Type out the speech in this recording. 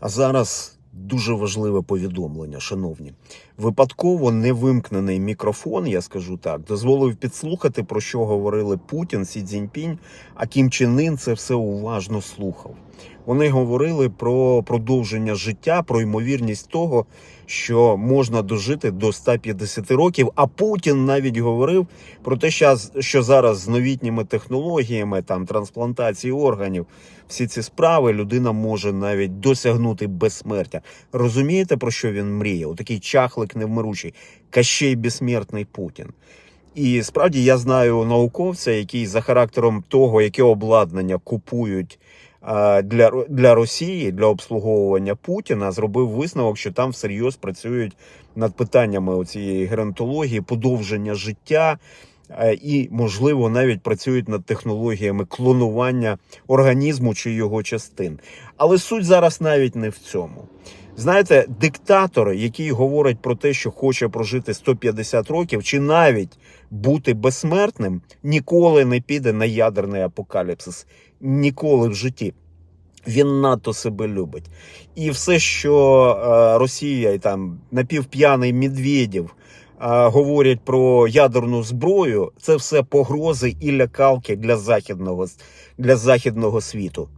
А зараз дуже важливе повідомлення, шановні. Випадково невимкнений мікрофон, я скажу так, дозволив підслухати, про що говорили Путін, Сі Цзіньпінь, а Кім Чен Ын це все уважно слухав. Вони говорили про продовження життя, про ймовірність того, що можна дожити до 150 років. А Путін навіть говорив про те, що зараз з новітніми технологіями, там трансплантації органів, всі ці справи людина може навіть досягнути безсмертя. Розумієте, про що він мріє? Отакий чахлик невмиручий, Кащей безсмертний Путін. І справді я знаю науковця, який за характером того, яке обладнання купують для, для Росії для обслуговування Путіна, зробив висновок, що там всерйоз працюють над питаннями цієї геронтології, подовження життя. Е, І, можливо, навіть працюють над технологіями клонування організму чи його частин. Але суть зараз навіть не в цьому. Знаєте, диктатор, який говорить про те, що хоче прожити 150 років, чи навіть бути безсмертним, ніколи не піде на ядерний апокаліпсис. Ніколи в житті. Він надто себе любить. І все, що е, Росія і там напівп'яний Медведєв говорять про ядерну зброю, це все погрози і лякалки для західного, для західного світу.